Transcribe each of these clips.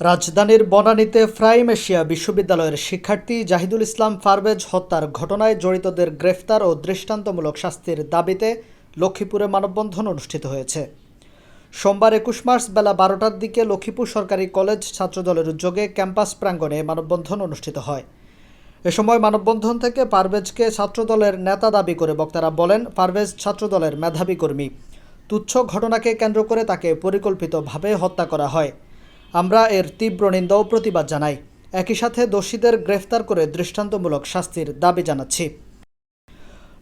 রাজধানীর বনানীতে prime Asia বিশ্ববিদ্যালয়ের শিক্ষার্থী জাহিদুল ইসলাম পারভেজ হত্যার ঘটনায় জড়িতদের গ্রেফতার ও দৃষ্টান্তমূলক শাস্তির দাবিতে লক্ষ্মীপুরে মানববন্ধন অনুষ্ঠিত হয়েছে। সোমবার একুশ মার্চ বেলা বারোটার দিকে লক্ষ্মীপুর সরকারি কলেজ ছাত্রদলের উদ্যোগে ক্যাম্পাস প্রাঙ্গণে মানববন্ধন অনুষ্ঠিত হয়। এ সময় মানববন্ধন থেকে পারভেজকে ছাত্রদলের নেতা দাবি করে বক্তারা বলেন পারভেজ ছাত্রদলের মেধাবী কর্মী। তুচ্ছ ঘটনাকে কেন্দ্র করে তাকে পরিকল্পিতভাবে হত্যা করা হয়। আমরা এর তীব্র নিন্দা ও প্রতিবাদ জানাই। একই সাথে দোষীদের গ্রেফতার করে দৃষ্টান্তমূলক শাস্তির দাবি জানাচ্ছি।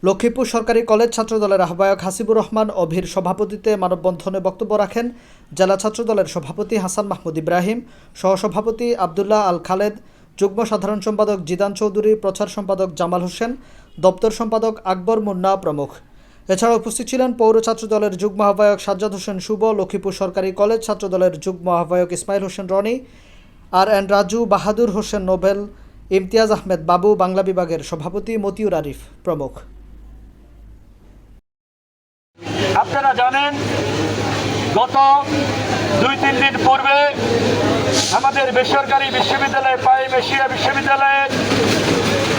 লক্ষ্মীপুর সরকারি কলেজ ছাত্রদলের আহ্বায়ক হাসিবুর রহমান অভির সভাপতিতে মানববন্ধনে বক্তব্য রাখেন জেলা ছাত্রদলের সভাপতি হাসান মাহমুদ ইব্রাহিম, সহসভাপতি আবদুল্লাহ আল খালেদ, যুগ্ম সাধারণ সম্পাদক জিদান চৌধুরী, প্রচার সম্পাদক জামাল হোসেন, দপ্তর সম্পাদক আকবর মুন্না প্রমুখ। এছাড়া উপস্থিত ছিলেন পৌর ছাত্রদলের যুগ্ম আহ্বায়ক সাজ্জাদ হোসেন শুভ লক্ষ্মীপুর সরকারি কলেজ ছাত্রদলের যুগ্ম আহ্বায়ক ইসমাইল হোসেন রনি, আর এন রাজু, বাহাদুর হোসেন নোবেল, ইমতিয়াজ আহমেদ বাবু, বাংলা বিভাগের সভাপতি মতিউর আরিফ প্রমুখ। আপনারা জানেন, গত দুই তিন দিন পূর্বে আমাদের বেসরকারি বিশ্ববিদ্যালয় প্রাইম এশিয়া বিশ্ববিদ্যালয়ের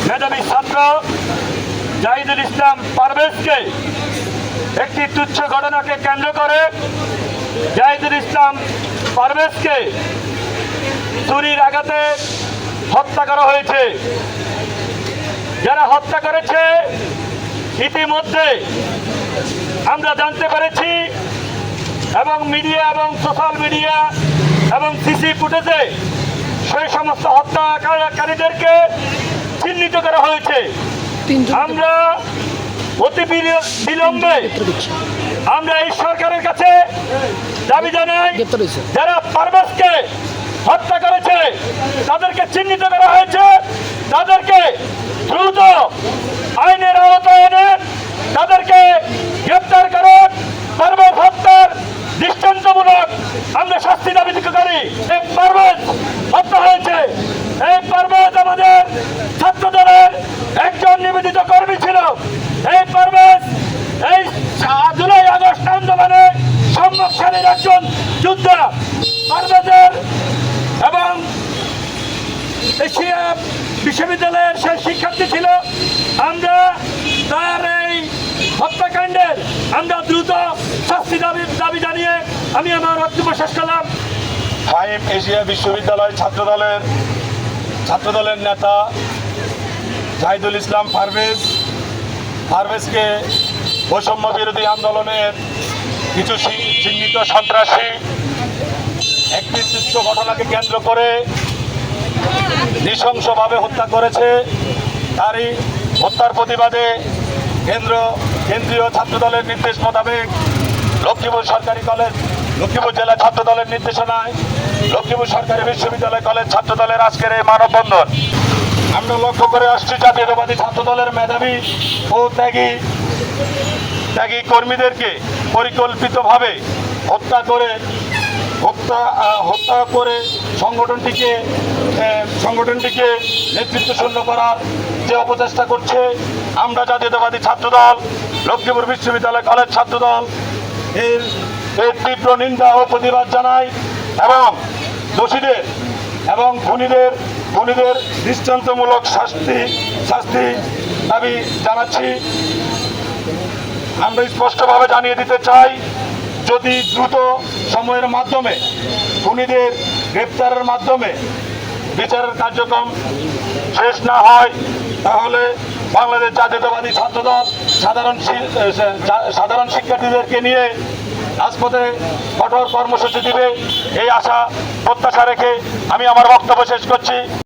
মেধাবী ছাত্র জাহিদুল ইসলাম পারভেজকে একটি তুচ্ছ ঘটনাকে কেন্দ্র করে জাহিদুল ইসলাম পারভেজকে চুরির আঘাতে হত্যা করা হয়েছে। যারা হত্যা করেছে, ইতিমধ্যে আমরা জানতে পেরেছি এবং মিডিয়া এবং সোশ্যাল মিডিয়া এবং সিসি ফুটেজে সেই সমস্ত হত্যাকারীদেরকে চিহ্নিত করা হয়েছে। আমরা অতি বিল- বিলম্বে আমরা এই সরকারের কাছে দাবি জানাই যারা পারভেজকে হত্যা করেছে তাদেরকে চিহ্নিত করা হয়েছে। তাদেরকে দ্রুত আইনের আওতায় এনে তাদেরকে গ্রেপ্তার করুন পারভেজ হত্যার দৃষ্টান্তমূলক আমরা শাস্তি দাবি করি এই পারভেজ হত্যা হয়েছে এই পারভেজ আমাদের ছাত্র দলের একজন নিবেদিত কর্মী ছিল এই পারভেজ এই জুলাই আগস্ট আন্দোলনে সম্মুখসারীর একজন যোদ্ধা পারভেজের এবং এশিয়া বিশ্ববিদ্যালয়ের সে শিক্ষার্থী ছিল। আমরা তার এই হত্যাকাণ্ডের আমরা দ্রুত শাস্তি দাবি দাবি জানিয়ে আমি আমার বক্তব্য শেষ করলাম। ফাইম এশিয়া বিশ্ববিদ্যালয় ছাত্রদলের ছাত্রদলের নেতা জাহিদুল ইসলাম পারভেজ, পারভেজকে বৈষম্য বিরোধী আন্দোলনের কিছু চিহ্নিত সন্ত্রাসী একটি তুচ্ছ ঘটনাকে কেন্দ্র করে নৃশংসভাবে হত্যা করেছে। তারই হত্যার প্রতিবাদে কেন্দ্র কেন্দ্রীয় ছাত্রদলের নির্দেশ মোতাবেক লক্ষ্মীপুর সরকারি কলেজ লক্ষ্মীপুর জেলা ছাত্রদলের নির্দেশনায় লক্ষ্মীপুর সরকারি বিশ্ববিদ্যালয় কলেজ ছাত্রদলের আজকের এই মানববন্ধন। আমরা লক্ষ্য করে আসছি জাতীয়তাবাদী ছাত্রদলের মেধাবী ও ত্যাগী ত্যাগী কর্মীদেরকে। পরিকল্পিতভাবে হত্যা করে, হত্যা হত্যা করে সংগঠনটিকে সংগঠনটিকে নেতৃত্ব শূন্য করার যে অপচেষ্টা করছে, আমরা জাতীয়তাবাদী ছাত্রদল, লক্ষ্মীপুর বিশ্ববিদ্যালয় কলেজ ছাত্রদল, এর এর তীব্র নিন্দা ও প্রতিবাদ জানাই এবং দোষীদের এবং খুনিদের খুনিদের দৃষ্টান্তমূলক শাস্তি শাস্তি দাবি জানাচ্ছি। আমরা স্পষ্টভাবে জানিয়ে দিতে চাই, যদি দ্রুত সময়ের মাধ্যমে, খুনিদের গ্রেপ্তারের মাধ্যমে বিচারের কার্যক্রম শেষ না হয়, তাহলে বাংলাদেশ জাতীয়তাবাদী ছাত্রদল সাধারণ সাধারণ শিক্ষার্থীদেরকে নিয়ে রাজপথে কঠোর কর্মসূচি দিবে। এই আশা, প্রত্যাশা রেখে আমি আমার বক্তব্য শেষ করছি।